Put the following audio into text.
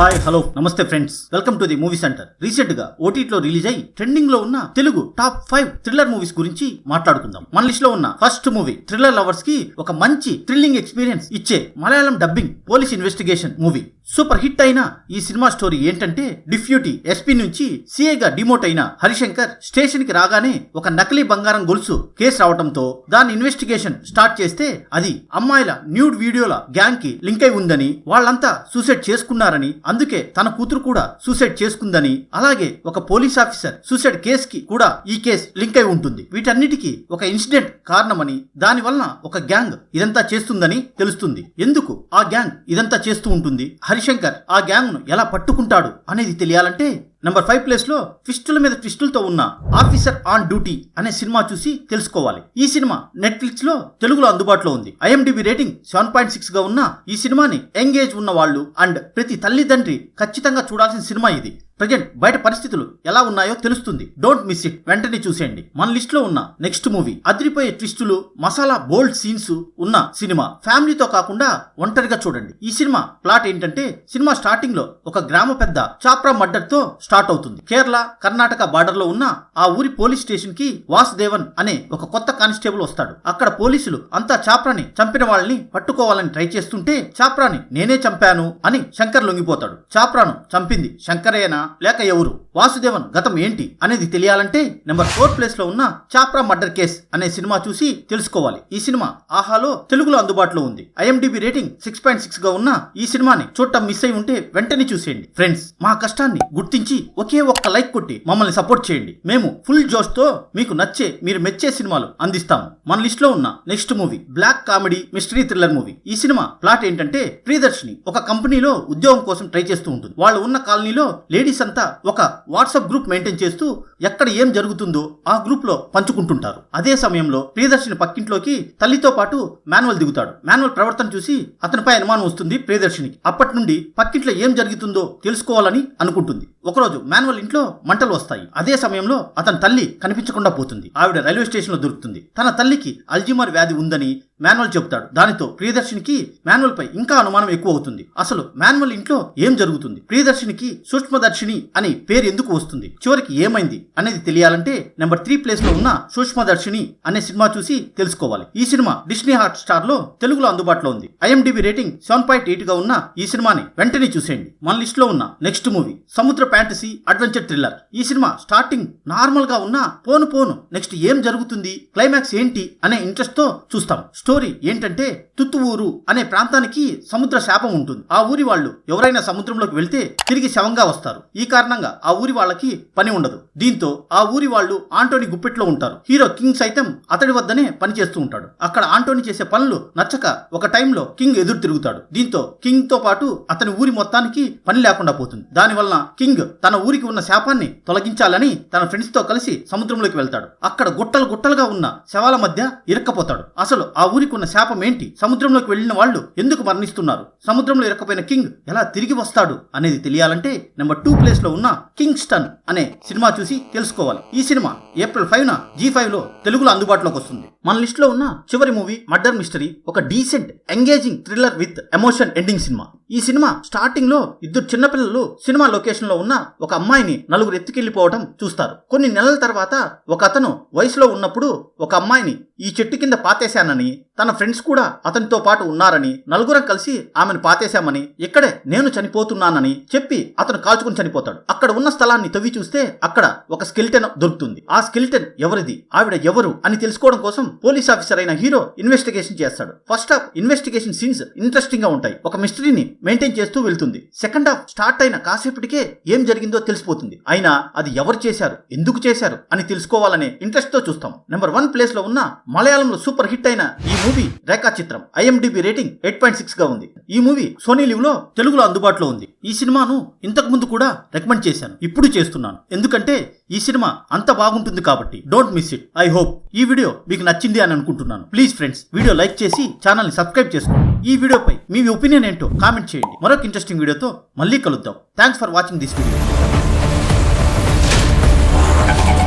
Hi hello నమస్తే friends. Welcome to the movie centre రీసెంట్గా ఓటీటీలో రిలీజ్ అయి ట్రెండింగ్లో ఉన్న Telugu top five thriller movies గురించి మాట్లాడుకుందాం. మన లిస్ట్లో ఉన్న ఫస్ట్ మూవీ థ్రిల్లర్ లవర్స్కి ఒక మంచి థ్రిల్లింగ్ ఎక్స్పీరియన్స్ ఇచ్చే Malayalam dubbing police investigation movie. Super hit అయిన ఈ సినిమా స్టోరీ ఏంటంటే డిఫ్యూటీ ఎస్పీ నుంచి సీఐగా డిమోట్ అయిన హరిశంకర్ స్టేషన్కి రాగానే ఒక నకిలీ బంగారం గొలుసు కేసు రావడంతో దాని ఇన్వెస్టిగేషన్ స్టార్ట్ చేస్తే అది అమ్మాయిల న్యూడ్ వీడియోల గ్యాంగ్కి లింక్ అయి ఉందని వాళ్ళంతా సూసైడ్ చేసుకున్నారని అందుకే తన కూతురు కూడా సూసైడ్ చేసుకుందని అలాగే ఒక పోలీస్ ఆఫీసర్ సూసైడ్ కేసు కి కూడా ఈ కేస్ లింక్ అయి ఉంటుంది. వీటన్నిటికీ ఒక ఇన్సిడెంట్ కారణమని దాని వలన ఒక గ్యాంగ్ ఇదంతా చేస్తుందని తెలుస్తుంది. ఎందుకు ఆ గ్యాంగ్ ఇదంతా చేస్తూ ఉంటుంది? హరి రవిశంకర్ ఆ గ్యాంగ్ను ఎలా పట్టుకుంటాడు అనేది తెలియాలంటే నంబర్ ఫైవ్ ప్లేస్లో ట్విస్టుల మీద ట్విస్టులతో ఉన్న ఆఫీసర్ ఆన్ డ్యూటీ అనే సినిమా చూసి తెలుసుకోవాలి. ఈ సినిమా నెట్ఫ్లిక్స్లో తెలుగులో అందుబాటులో ఉంది. ఐఎండిబి రేటింగ్ సెవెన్ పాయింట్ సిక్స్గా ఉన్న ఈ సినిమాని ఎంగేజ్ ఉన్న వాళ్ళు అండ్ ప్రతి తల్లిదండ్రి ఖచ్చితంగా చూడాల్సిన సినిమా ఇది. ప్రజెంట్ బయట పరిస్థితులు ఎలా ఉన్నాయో తెలుస్తుంది. డోంట్ మిస్ ఇట్ వెంటనే చూసేయండి. మన లిస్ట్లో ఉన్న నెక్స్ట్ మూవీ అదిరిపోయే ట్విస్టులు మసాలా బోల్డ్ సీన్స్ ఉన్న సినిమా ఫ్యామిలీతో కాకుండా ఒంటరిగా చూడండి. ఈ సినిమా ప్లాట్ ఏంటంటే సినిమా స్టార్టింగ్లో ఒక గ్రామ పెద్ద చాప్రా మర్డర్తో స్టార్ట్ అవుతుంది. కేరళ కర్ణాటక బార్డర్లో ఉన్న ఆ ఊరి పోలీస్ స్టేషన్కి వాసుదేవన్ అనే ఒక కొత్త కానిస్టేబుల్ వస్తాడు. అక్కడ పోలీసులు అంతా చాప్రాని చంపిన వాళ్ళని పట్టుకోవాలని ట్రై చేస్తుంటే చాప్రాని నేనే చంపాను అని శంకర్ లొంగిపోతాడు. చాప్రాను చంపింది శంకరేనా? లేక ఎవరు? వాసుదేవన్ గతం ఏంటి అనేది తెలియాలంటే నెంబర్ ఫోర్ ప్లేస్లో ఉన్న చాప్రా మర్డర్ కేస్ అనే సినిమా చూసి తెలుసుకోవాలి. ఈ సినిమా ఆహాలో తెలుగులో అందుబాటులో ఉంది. ఐఎండిబి రేటింగ్ సిక్స్ పాయింట్ సిక్స్గా ఉన్న ఈ సినిమాని చూడటం మిస్ అయి ఉంటే వెంటనే చూసేయండి. ఫ్రెండ్స్ మా కష్టాన్ని గుర్తించి ఒకే ఒక్క లైక్ కొట్టి మమ్మల్ని సపోర్ట్ చేయండి. మేము ఫుల్ జోష్తో మీకు నచ్చే మీరు మెచ్చే సినిమాలు అందిస్తాము మన లిస్ట్లో ఉన్న next movie black comedy mystery thriller movie. ఈ సినిమా ప్లాట్ ఏంటంటే ప్రియదర్శిని ఒక కంపెనీలో ఉద్యోగం కోసం ట్రై చేస్తూ ఉంటుంది. వాళ్ళు ఉన్న కాలనీలో లేడీస్ అంతా ఒక వాట్సాప్ గ్రూప్ మెయింటైన్ చేస్తూ ఎక్కడ ఏం జరుగుతుందో ఆ గ్రూప్లో పంచుకుంటుంటారు. అదే సమయంలో ప్రియదర్శిని పక్కింట్లోకి తల్లితో పాటు మాన్యువల్ దిగుతాడు. మాన్యువల్ ప్రవర్తన చూసి అతనిపై అనుమానం వస్తుంది ప్రియదర్శినికి. అప్పటి నుండి పక్కింట్లో ఏం జరుగుతుందో తెలుసుకోవాలని అనుకుంటుంది. ఒకరోజు మాన్యువల్ ఇంట్లో మంటలు వస్తాయి. అదే సమయంలో అతని తల్లి కనిపించకుండా పోతుంది. ఆవిడ రైల్వే స్టేషన్లో దొరుకుతుంది. తన తల్లికి అల్జిమర్ వ్యాధి ఉందని మాన్యువల్ చెబుతాడు. దానితో ప్రియదర్శినికి మాన్యువల్ పై ఇంకా అనుమానం ఎక్కువ అవుతుంది అసలు మాన్వల్ ఇంట్లో ఏం జరుగుతుంది? ప్రియదర్శినికి సూక్ష్మదర్శిని అని పేరు ఎందుకు వస్తుంది? చివరికి ఏమైంది అనేది తెలియాలంటే నెంబర్ త్రీ ప్లేస్లో ఉన్న సూక్ష్మదర్శిని అనే సినిమా చూసి తెలుసుకోవాలి. ఈ సినిమా డిస్నీ హాట్ స్టార్లో తెలుగులో అందుబాటులో ఉంది. ఐఎండిబి రేటింగ్ సెవెన్ పాయింట్ ఎయిట్గా ఉన్న ఈ సినిమాని వెంటనే చూసేయండి. మన లిస్ట్లో ఉన్న next movie Samudra fantasy adventure thriller ఈ సినిమా స్టార్టింగ్ నార్మల్గా ఉన్న పోను పోను నెక్స్ట్ ఏం జరుగుతుంది క్లైమాక్స్ ఏంటి అనే ఇంట్రెస్ట్తో చూస్తాం. స్టోరీ ఏంటంటే తుత్తు ఊరు అనే ప్రాంతానికి సముద్ర శాపం ఉంటుంది. ఆ ఊరి వాళ్ళు ఎవరైనా సముద్రంలోకి వెళ్తే తిరిగి శవంగా వస్తారు. ఈ కారణంగా ఆ ఊరి వాళ్ళకి పని ఉండదు. దీంతో ఆ ఊరి వాళ్ళు ఆంటోని గుప్పెట్లో ఉంటారు. హీరో కింగ్ సైతం అతడి వద్దనే పని చేస్తూ ఉంటాడు. అక్కడ ఆంటోని చేసే పనులు నచ్చక ఒక టైంలో కింగ్ ఎదురు తిరుగుతాడు. దీంతో కింగ్తో పాటు అతని ఊరి మొత్తానికి పని లేకుండా పోతుంది. దానివల్ల కింగ్ తన ఊరికి ఉన్న శాపాన్ని తొలగించాలని తన ఫ్రెండ్స్తో కలిసి సముద్రంలోకి వెళ్తాడు. అక్కడ గుట్టలు గుట్టలుగా ఉన్న శవాల మధ్య ఇరక్కపోతాడు. అసలు ఆ ఊరికి ఉన్న శాపం ఏంటి? సముద్రంలోకి వెళ్ళిన వాళ్ళు ఎందుకు మరణిస్తున్నారు? సముద్రంలో ఇరకపోయిన కింగ్ ఎలా తిరిగి వస్తాడు అనేది తెలియాలంటే నెంబర్ టూ ప్లేస్లో ఉన్న కింగ్ స్టన్ అనే సినిమా చూసి తెలుసుకోవాలి. ఈ సినిమా ఏప్రిల్ ఫైవ్ న జీ ఫైవ్లో తెలుగులో అందుబాటులోకి వస్తుంది. మన లిస్ట్లో ఉన్న చివరి మూవీ మర్డర్ మిస్టరీ ఒక decent engaging thriller with emotion ending cinema. ఈ సినిమా స్టార్టింగ్లో ఇద్దరు చిన్నపిల్లలు సినిమా లొకేషన్లో ఉన్న ఒక అమ్మాయిని నలుగురు ఎత్తుకెళ్ళిపోవడం చూస్తారు. కొన్ని నెలల తర్వాత ఒక అతను వయసులో ఉన్నప్పుడు ఒక అమ్మాయిని ఈ చెట్టు కింద పాతేశానని తన ఫ్రెండ్స్ కూడా అతనితో పాటు ఉన్నారని నలుగురం కలిసి ఆమెను పాతేశామని ఇక్కడే నేను చనిపోతున్నానని చెప్పి అతను కాల్చుకుని చనిపోతాడు. అక్కడ ఉన్న స్థలాన్ని తవ్వి చూస్తే అక్కడ ఒక స్కెల్టెన్ దొరుకుతుంది. ఆ స్కెల్టెన్ ఎవరిది? ఆవిడ ఎవరు అని తెలుసుకోవడం కోసం పోలీస్ ఆఫీసర్ అయిన హీరో ఇన్వెస్టిగేషన్ చేస్తాడు. ఫస్ట్ హాఫ్ ఇన్వెస్టిగేషన్ సీన్స్ ఇంట్రెస్టింగ్గా ఉంటాయి. ఒక మిస్టరీని మెయింటైన్ చేస్తూ వెళ్తుంది. సెకండ్ హాఫ్ స్టార్ట్ అయిన కాసేపటికే ఏం జరిగిందో తెలిసిపోతుంది. అయినా అది ఎవరు చేశారు? ఎందుకు చేశారు? అని తెలుసుకోవాలనే ఇంట్రెస్ట్తో చూస్తాం. నెంబర్ వన్ ప్లేస్లో ఉన్న మలయాళంలో సూపర్ హిట్ అయిన ఈ movie Rekha Chithram IMDb rating eight point సిక్స్గా ఉంది. ఈ మూవీ సోనీ లివ్లో తెలుగులో అందుబాటులో ఉంది. ఈ సినిమాను ఇంతకు ముందు కూడా రికమెండ్ చేశాను. ఇప్పుడు చేస్తున్నాను. ఎందుకంటే ఈ సినిమా అంత బాగుంటుంది కాబట్టి. Don't miss it I hope ఈ వీడియో మీకు నచ్చింది అని అనుకుంటున్నాను. ప్లీజ్ ఫ్రెండ్స్ వీడియో లైక్ చేసి ఛానల్ని సబ్స్క్రైబ్ చేసుకోండి. ఈ వీడియోపై మీ ఒపీనియన్ ఏంటో కామెంట్ చేయండి. మరొక ఇంట్రెస్టింగ్ వీడియోతో మళ్ళీ కలుద్దాం. Thanks for watching this video